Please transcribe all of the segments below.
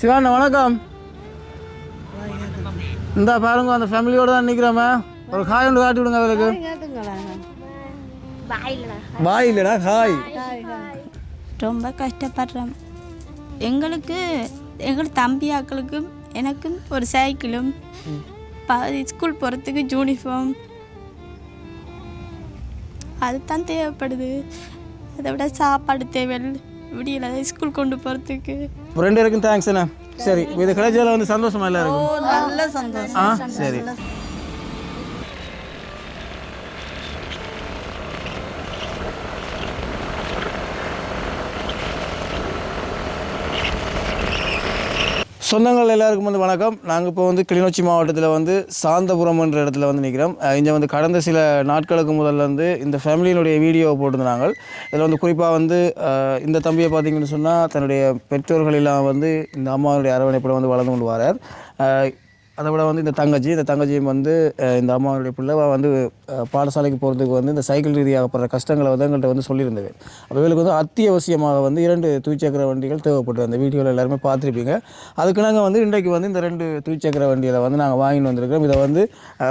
சிவாண்ணா வணக்கம். இந்த பாருங்க அந்த ஃபேமிலியோட தான் நிற்கிறோமே ஒரு காய் ஒன்று காட்டி விடுங்க அவருக்கு. பாய் இல்லைடா. காய் ரொம்ப கஷ்டப்படுறோம். எங்களுக்கு எங்கள் தம்பி ஆக்களுக்கும் எனக்கும் ஒரு சைக்கிளும் ப- ஸ்கூல் போகிறதுக்கு யூனிஃபார்ம் அதுதான் தேவைப்படுது. அதை விட சாப்பாடு தேவை விடியல ஸ்கூல் கொண்டு போகிறதுக்கு ரெண்டு பேருக்கும் தேங்க்ஸ் அண்ணா சரி இது கிடைச்சதில் வந்து சந்தோஷமா இல்லை இருக்கும் நல்ல சந்தோஷம். ஆ சரி. சொந்தங்கள் எல்லாருக்கும் வந்து வணக்கம். நாங்கள் இப்போ வந்து கிளிநொச்சி மாவட்டத்தில் வந்து சாந்தபுரம் என்ற இடத்துல வந்து நிற்கிறோம் இங்கே வந்து கடந்த சில நாட்களுக்கு முதல்ல வந்து இந்த ஃபேமிலியினுடைய வீடியோவை போட்டிருந்தாங்க. இதில் வந்து குறிப்பாக வந்து இந்த தம்பியை பார்த்தீங்கன்னு சொன்னால் தன்னுடைய பெற்றோர்கள் எல்லாம் வந்து இந்த அம்மாவுடைய அரவணைப்பில் வந்து வளர்ந்து கொண்டு வரார். அதை விட வந்து இந்த தங்கச்சி இந்த தங்கச்சியும் வந்து இந்த அம்மாவுடைய பிள்ளை வந்து பாடசாலைக்கு போகிறதுக்கு வந்து இந்த சைக்கிள் ரீதியாகப்படுற கஷ்டங்களை வந்து எங்கள்கிட்ட வந்து சொல்லியிருந்தது. அப்போ இவளுக்கு வந்து அத்தியாவசியமாக வந்து இரண்டு துவிச்சக்கர வண்டிகள் தேவைப்பட்டு அந்த வீடியோவில் எல்லாருமே பார்த்துருப்பீங்க. அதுக்கு நாங்கள் வந்து இன்றைக்கு வந்து இந்த ரெண்டு துவிச்சக்கர வண்டிகளை வந்து நாங்கள் வாங்கிட்டு வந்திருக்கிறோம். இதை வந்து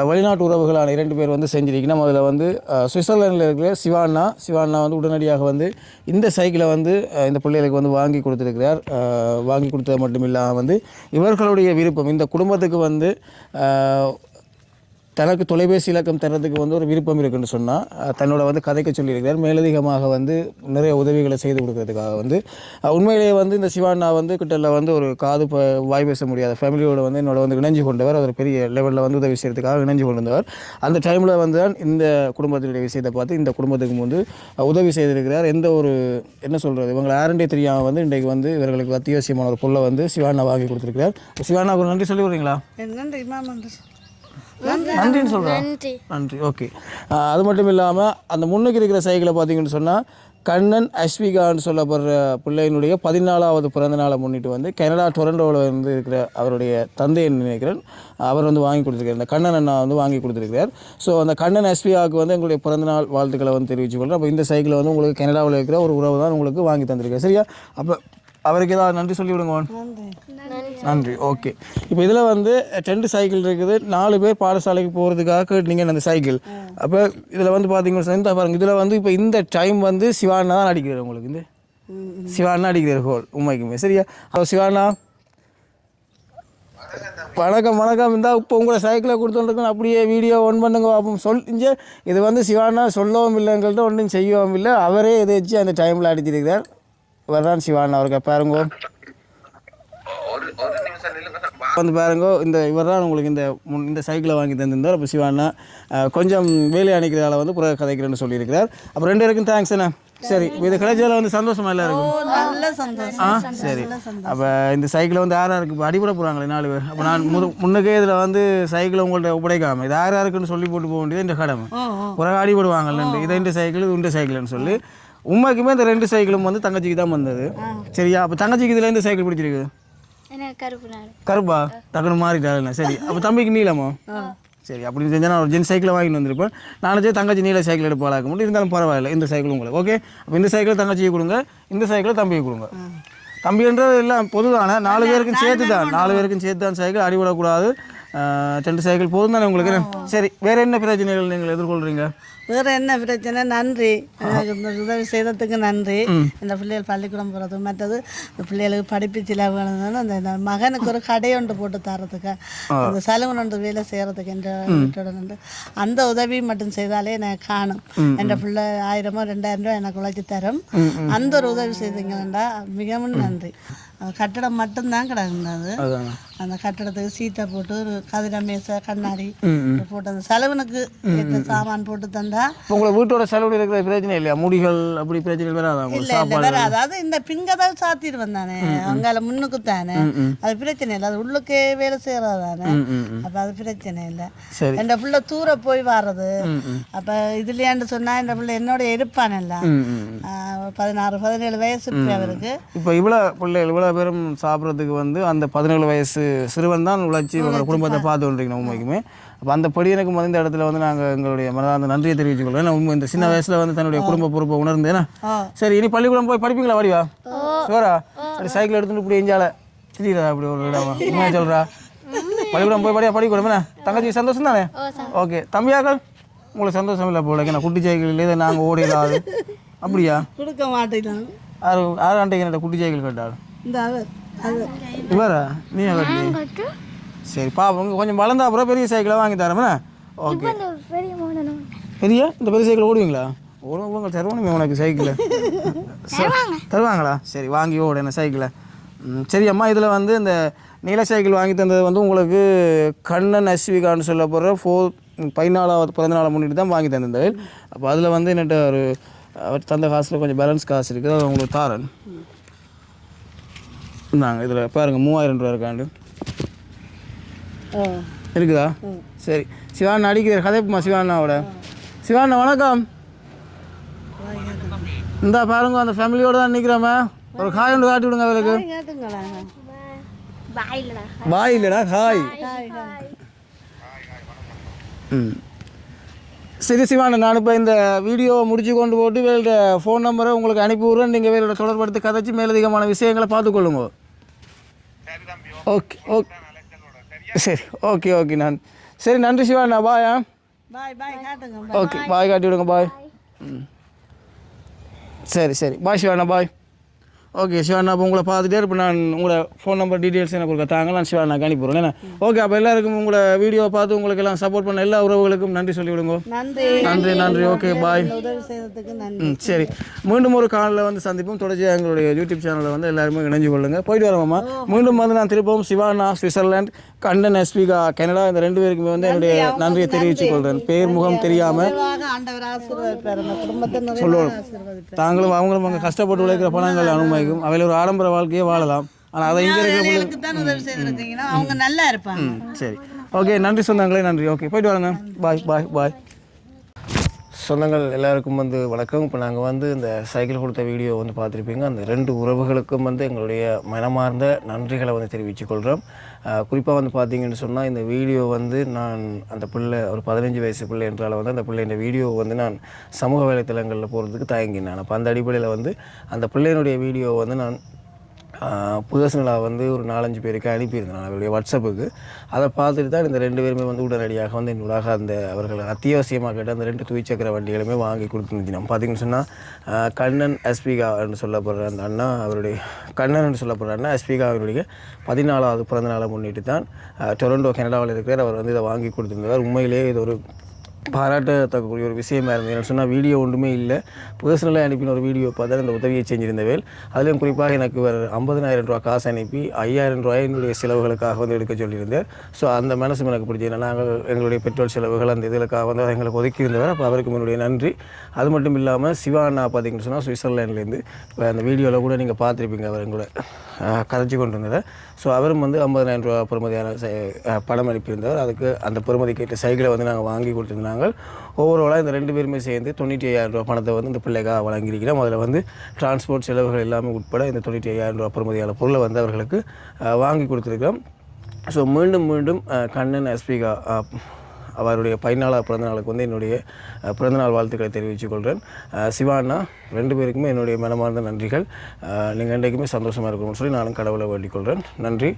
வெளிநாட்டு உறவுகளான இரண்டு பேர் வந்து செஞ்சிருக்கணும் அதில் வந்து அஹ், இருக்கிற சிவானா சிவானா வந்து உடனடியாக வந்து இந்த சைக்கிளை வந்து இந்த பிள்ளைகளுக்கு வந்து வாங்கி கொடுத்துருக்கிறார். வாங்கி கொடுத்தது மட்டும் இல்லாமல் வந்து இவர்களுடைய விருப்பம் இந்த குடும்பத்துக்கு வந்து வந்து தனக்கு தொலைபேசி இலக்கம் தர்றதுக்கு வந்து ஒரு விருப்பம் இருக்குன்னு சொன்னால் தன்னோட வந்து கதைக்க சொல்லியிருக்கிறார். மேலதிகமாக வந்து நிறைய உதவிகளை செய்து கொடுக்கறதுக்காக வந்து உண்மையிலேயே வந்து இந்த சிவாண்ணா வந்து கிட்டல வந்து ஒரு காது ப வாய் பேச முடியாத ஃபேமிலியோட வந்து என்னோட வந்து இணைஞ்சு கொண்டவர். ஒரு பெரிய லெவலில் வந்து உதவி செய்யறதுக்காக இணைஞ்சு கொண்டிருந்தவர். அந்த டைமில் வந்து தான் இந்த குடும்பத்தினுடைய விஷயத்தை பார்த்து இந்த குடும்பத்துக்கு வந்து உதவி செய்திருக்கிறார். எந்த ஒரு என்ன சொல்கிறது இவங்களை யாருண்டே தெரியாமல் வந்து இன்றைக்கு வந்து இவர்களுக்கு அத்தியாவசியமான ஒரு பொருளை வந்து சிவாண்ணா வாங்கி கொடுத்துருக்கிறார். சிவாண்ணாவுக்கு நன்றி சொல்லி விடுறீங்களா? என்னண்டு நன்றின்னு சொல்கிறேன் நன்றி. ஓகே. அது மட்டும் இல்லாமல் அந்த முன்னுக்கு இருக்கிற சைக்கிளை பார்த்தீங்கன்னு சொன்னால் கண்ணன் அஸ்விகான்னு சொல்லப்படுற பிள்ளையினுடைய பதினாலாவது பிறந்த நாளை முன்னிட்டு வந்து கனடா டொரண்டோவில் வந்து இருக்கிற அவருடைய தந்தையை நினைக்கிறேன் அவர் வந்து வாங்கி கொடுத்துருக்காரு இந்த கண்ணன் அண்ணா வந்து வாங்கி கொடுத்துருக்கார் ஸோ அந்த கண்ணன் அஸ்விகாவுக்கு வந்து எங்களுடைய பிறந்தநாள் வாழ்த்துக்களை வந்து தெரிவிச்சு கொள்கிறேன் அப்போ இந்த சைக்கிளை வந்து உங்களுக்கு கனடாவில் இருக்கிற ஒரு உறவு தான் உங்களுக்கு வாங்கி தந்திருக்காரு சரியா? அப்போ அவருக்கு ஏதாவது நன்றி சொல்லி விடுங்க நன்றி ஓகே. இப்போ இதில் வந்து ரெண்டு சைக்கிள் இருக்குது. நாலு பேர் பாடசாலைக்கு போகிறதுக்காக கேட்டீங்க அந்த சைக்கிள் அப்போ இதில் வந்து பார்த்தீங்கன்னா இந்த இதில் வந்து இப்போ இந்த டைம் வந்து சிவானா தான் அடிக்கிறார் உங்களுக்கு இந்த சிவானா அடிக்கிறார் ஹோல் உண்மைக்குமே. சரியா? அப்போ சிவானா வணக்கம் வணக்கம். இருந்தால் இப்போ உங்களை சைக்கிளை கொடுத்துருக்கோம் அப்படியே வீடியோ ஒன் பண்ணுங்க பார்ப்போம் சொல்லிஞ்சு இது வந்து சிவானா சொல்லவும் இல்லைங்கள்ட்ட ஒன்றும் செய்யவும் இல்லை. அவரே இதை வச்சு அந்த டைமில் அடிச்சிருக்கிறார். வர்றான் சிவானா அவருக்கு பாருங்க வந்து பாருங்க இந்த இவர் தான் உங்களுக்கு இந்த முன் இந்த சைக்கிளை வாங்கி தந்திருந்தார். அப்போ அஹ், கொஞ்சம் வேலை அணைக்கிறதால வந்து புற கதைக்கிறேன்னு சொல்லியிருக்கிறார். அப்போ ரெண்டு பேருக்கும் தேங்க்ஸ் அண்ணா. சரி இது கிடைச்சதில் வந்து சந்தோஷமா இல்லை இருக்கும் ஆ சரி. அப்போ இந்த சைக்கிளை வந்து யார் யாருக்கு இப்போ அடிபட போகிறாங்களே நாலு பேர்? அப்போ நான் முது முன்னுக்கே இதில் வந்து சைக்கிளை உங்கள்கிட்ட ஒப்படைக்காம இது யார் யாருக்குன்னு சொல்லி போட்டு போக வேண்டியது இந்த கடமை. பிறகு அடிபடுவாங்கல்ல இது இந்த சைக்கிள் இது இந்த சைக்கிள்னு சொல்லி. உண்மைக்குமே இந்த ரெண்டு சைக்கிளும் வந்து தங்கச்சிக்கு தான் வந்தது. சரியா? அப்போ தங்கச்சிக்கு இதில் எந்த சைக்கிள் பிடிச்சிருக்கு? கருப்பு டக்குனு மாறிட்டாருண்ணே சரி அப்போ தம்பிக்கு நீளமா? சரி அப்படி செஞ்சால் நான் ஒரு ஜென் சைக்கிளை வாங்கிட்டு வந்திருப்பேன். நான் சரி தங்கச்சி நீல சைக்கிள் எடுத்து பழக்க முடியும் இருந்தாலும் பரவாயில்ல இந்த சைக்கிள் உங்களுக்கு ஓகே அப்போ இந்த சைக்கிளை தங்கச்சிக்கு கொடுங்க இந்த சைக்கிளை தம்பிக்கு கொடுங்க. தம்பின்றது எல்லாம் பொதுதானே நாலு பேருக்கும் சேர்த்து தான் நாலு பேருக்கும் சேர்த்து தான் சைக்கிள் அடிவிடக்கூடாது ரெண்டு சைக்கிள் போதும் தானே உங்களுக்கு? சரி வேறு என்ன பிரச்சனைகள் நீங்கள் எதிர்கொள்கிறீங்க வேற என்ன பிரச்சனை? நன்றி. உதவி செய்ததுக்கு நன்றி. இந்த பிள்ளைகள் பள்ளிக்கூடம் போகிறது மற்றது இந்த பிள்ளைகளுக்கு படிப்பு செலவுகள் அந்த மகனுக்கு ஒரு கடை ஒன்று போட்டு தரதுக்கு அந்த சலூன் ஒன்று வேலை செய்கிறதுக்கு என்ற அந்த உதவி மட்டும் செய்தாலே எனக்கு காணும். என் பிள்ளை ஆயிரமோ ரெண்டாயிரம் ரூபாய் எனக்கு உழைச்சி தரும். அந்த ஒரு உதவி செய்தீங்களா மிகவும் நன்றி. கட்டடம் மட்டும்தான் கிடந்தது அதாங்க. அந்த கட்டடத்துக்கு சீட்டை போட்டு ஒரு கதிர மேசை கண்ணாடி போட்டு அந்த செலவுனுக்கு ஏற்ற சாமான் போட்டு தந்தா உங்களை வீட்டோட செலவு இருக்கிற பிரச்சனை இல்லையா? முடிகள் அப்படி பிரச்சனைகள் வராதா இல்ல இல்ல அதாவது இந்த பிங்கதான் சாத்திட்டு வந்தானே அங்கால முன்னுக்கு தானே? அது பிரச்சனை இல்லை அது உள்ளுக்கே வேலை செய்யறது தானே? அப்ப அது பிரச்சனை இல்லை. என் புள்ள தூர போய் வர்றது அப்ப இதுலயாண்டு சொன்னா இந்த பிள்ளை என்னோட இருப்பானல்ல பதினாறு பதினேழு வயசு அவருக்கு. இப்போ இவ்வளோ பிள்ளைகள் இவ்வளோ பேரும் சாப்பிட்றதுக்கு வந்து அந்த பதினேழு வயசு சிறுவன் தான் உழைச்சி இவங்களோட குடும்பத்தை பார்த்து கொண்டிருக்கணும் உண்மைக்குமே. அப்போ அந்த படியனுக்கு வந்து இந்த இடத்துல வந்து நாங்கள் எங்களுடைய மனதார்ந்த நன்றியை தெரிவிச்சுக்கொள்வோம் ஏன்னா உண்மை இந்த சின்ன வயசில் வந்து தன்னுடைய குடும்ப பொறுப்பை உணர்ந்தேனா சரி இனி பள்ளிக்கூடம் போய் படிப்பீங்களா வடிவா? சோரா? அப்படி சைக்கிள் எடுத்துட்டு இப்படி எஞ்சால. தெரியுதா அப்படி ஒரு இடமா. என்ன சொல்கிறா பள்ளிக்கூடம் போய் படியா படிக்கூடம் தங்கச்சி சந்தோஷம். தானே ஓகே. தம்பியாக்கள்? உங்களுக்கு சந்தோஷம் இல்லை போல. நான் குட்டி சைக்கிள் இல்லை நாங்கள் ஓடிடலாது. அப்படியா? கொடுக்க மாட்டேன் யாரு யார் அன்றைக்கு என்ன குட்டி சைக்கிள் கேட்டார்? இந்த அவர் இவரா? நீ கட்டி சரி பாப்போம். கொஞ்சம் வளர்ந்தா அப்புறம் பெரிய சைக்கிளை வாங்கி தரேன். ஓகே. பெரிய இந்த பெரிய சைக்கிள் ஓடுவீங்களா? ஓடுவாங்க தருவானுமே உனக்கு சைக்கிள். தருவாங்களா? சரி வாங்கி ஓடு என்ன சைக்கிளை. ம், சரி அம்மா இதில் வந்து இந்த நீல சைக்கிள் வாங்கி தந்தது வந்து உங்களுக்கு கண்ணன் எஸ்விகான்னு சொல்ல போகிற ஃபோர் பதினாலாவது பிறந்த நாளை முன்னிட்டு தான் வாங்கி தந்தது அப்போ அதில் வந்து என்னட்ட ஒரு அவர் தந்த காசில் கொஞ்சம் பேலன்ஸ் காசு இருக்குது அதை உங்களுக்கு தாரன். இந்தாங்க இதில் பாருங்கள் மூவாயிரம் ரூபா இருக்காண்டு. இருக்குதா? சரி. சிவாண்ணா அடிக்கிற கதைப்புமா சிவாண்ணாவோட? சிவாண்ணா வணக்கம். இந்தா பாருங்க அந்த ஃபேமிலியோட தான் நிற்கிறோமே ஒரு காய் ஒன்று காட்டி விடுங்க அவளுக்கு. பாய் இல்லைடா ஹாய் ஹாய் ம். சரி சிவாண்ணா நான் இப்போ இந்த வீடியோ முடிச்சு கொண்டு போட்டு வேலோட ஃபோன் நம்பரை உங்களுக்கு அனுப்பி விட்றேன். நீங்கள் வேலோட தொடர்படுத்தி கதைச்சி மேலதிகமான விஷயங்களை பார்த்துக்கொள்ளுங்க. ஓகே ஓகே சரி ஓகே ஓகே நான் சரி நன்றி சிவாண்ணா பாயா பாய் பாய் காட்டுங்க ஓகே பாய் காட்டி விடுங்க பாய் ம். சரி சரி பாய் சிவாண்ணா பாய் ஓகே சிவாண்ணா அப்போ உங்களை பார்த்துட்டே இப்போ நான் உங்களோட ஃபோன் நம்பர் டீட்டெயில்ஸ் எனக்கு ஒரு தாங்க நான் சிவாண்ணாக்கு அனுப்பிடுறேன். என்ன? ஓகே அப்போ எல்லாருக்கும் உங்களோட வீடியோ பார்த்து உங்களுக்கு எல்லாம் சப்போர்ட் பண்ண எல்லா உறவுகளுக்கும் நன்றி சொல்லி விடுங்க நன்றி நன்றி. ஓகே பாய் ம் சரி. மீண்டும் ஒரு காலில் வந்து சந்திப்போம். தொடர்ச்சி எங்களுடைய யூடியூப் சேனலில் வந்து எல்லாருமே இணைஞ்சு கொள்ளுங்க. போயிட்டு வரோம்மா மீண்டும் வந்து நான் திருப்பவும் சிவானா சுவிட்சர்லாந்து கண்டன் எஸ்பிகா கனடா இந்த ரெண்டு பேருக்குமே வந்து என்னுடைய நன்றியை தெரிவித்துக் கொள்கிறேன் பேர் முகம் தெரியாமல் ஆசீர்வதிப்பார். தாங்களும் அவங்களும் அங்கே கஷ்டப்பட்டு உழைக்கிற பணங்கள் அனுமதிக்கும் அவையில் ஒரு ஆடம்பர வாழ்க்கையே வாழலாம். ஆனால் அதை இங்கே இருக்கிற பிள்ளை எனக்கு தான் உதவி செய்திருக்கீங்கன்னா அவங்க நல்லா இருப்பாங்க. சரி. ஓகே நன்றி சொந்தங்களே நன்றி. ஓகே போயிட்டு வாங்க பாய் பாய் பாய் சொந்தங்கள் எல்லாருக்கும் வந்து வணக்கம். இப்போ நாங்கள் வந்து இந்த சைக்கிள் கொடுத்த வீடியோ வந்து பார்த்துருப்பீங்க. அந்த ரெண்டு உறவுகளுக்கும் வந்து எங்களுடைய மனமார்ந்த நன்றிகளை வந்து தெரிவிச்சுக்கொள்கிறோம் குறிப்பாக வந்து பார்த்தீங்கன்னு சொன்னால் இந்த வீடியோ வந்து நான் அந்த பிள்ளை ஒரு பதினஞ்சு வயசு பிள்ளை என்றால் வந்து அந்த பிள்ளை இந்த வீடியோ வந்து நான் சமூக வலைத்தளங்களில் போகிறதுக்கு தயங்கினேன். அப்போ அந்த அடிப்படையில் வந்து அந்த பிள்ளையினுடைய வீடியோ வந்து நான் பர்சனலாக வந்து ஒரு நாலஞ்சு பேருக்கு அனுப்பியிருந்தேன் நான் அவருடைய வாட்ஸ்அப்புக்கு. அதை பார்த்துட்டு தான் இந்த ரெண்டு பேருமே வந்து உடனடியாக வந்து என்னோடாக அந்த அவர்கள் அத்தியாவசியமாக கேட்ட அந்த ரெண்டு துவிச்சக்கர வண்டிகளுமே வாங்கி கொடுத்துருந்துச்சு பார்த்தீங்கன்னு சொன்னால் கண்ணன் எஸ்பிகா என்று சொல்லப்படுற அந்த அண்ணா அவருடைய கண்ணன் என்று சொல்லப்படுற அண்ணா எஸ்பிகா அவருடைய பதினாலாவது பிறந்த நாளை முன்னிட்டு தான் டொரண்டோ கனடாவில் இருக்கிற அவர் வந்து இதை வாங்கி கொடுத்துருந்தார். உண்மையிலேயே இது ஒரு பாராட்டத்தக்கக்கூடிய ஒரு விஷயமா இருந்தது என்ன சொன்னால் வீடியோ ஒன்றுமே இல்லை. பர்சனலாக அனுப்பின ஒரு வீடியோ பார்த்தா இந்த உதவியை செஞ்சிருந்தவேல். அதிலும் குறிப்பாக எனக்கு ஒரு ஐம்பதனாயிரம் ரூபா காசு அனுப்பி ஐயாயிரம் ரூபாய் என்னுடைய செலவுகளுக்காக வந்து எடுக்க சொல்லியிருந்தார் ஸோ அந்த மனசு எனக்கு பிடிச்சது நாங்கள் எங்களுடைய பெட்ரோல் செலவுகள் அந்த இதுகளுக்காக வந்து அதை எங்களுக்கு ஒதுக்கி இருந்தவர். அப்போ அவருக்கு என்னுடைய நன்றி. அது மட்டும் இல்லாமல் சிவா அண்ணா பார்த்தீங்கன்னு சொன்னால் சுவிட்சர்லேண்ட்லேருந்து இப்போ அந்த வீடியோவில் கூட நீங்கள் பார்த்துருப்பீங்க அவர் எங்களோட கதைச்சி கொண்டு வந்ததை ஸோ அவரும் வந்து ஐம்பதாயிரம் ரூபா பொறுமதியான சை- பணம் அனுப்பியிருந்தவர். அதுக்கு அந்த பெறுமதி கேட்ட சைக்கிளை வந்து நாங்கள் வாங்கி கொடுத்துருந்தோம். கொடுத்துருந்தாங்க ஓவராலாக இந்த ரெண்டு பேருமே சேர்ந்து தொண்ணூற்றி ஐயாயிரம் ரூபா பணத்தை வந்து இந்த பிள்ளைக்காக வழங்கியிருக்கிறோம். அதில் வந்து டிரான்ஸ்போர்ட் செலவுகள் எல்லாமே உட்பட இந்த தொண்ணூற்றி ஐயாயிரம் ரூபா பெறுமதியான பொருளை வந்து அவர்களுக்கு வாங்கி கொடுத்துருக்கோம் ஸோ மீண்டும் மீண்டும் கண்ணன் எஸ்பிகா அவருடைய பதினாலாவது பிறந்த நாளுக்கு வந்து என்னுடைய பிறந்தநாள் வாழ்த்துக்களை தெரிவித்துக் கொள்கிறேன். சிவாண்ணா ரெண்டு பேருக்குமே என்னுடைய மனமார்ந்த நன்றிகள். நீங்கள் என்றைக்குமே சந்தோஷமாக இருக்கணும்னு சொல்லி நானும் கடவுளை வேண்டிக் கொள்கிறேன். நன்றி.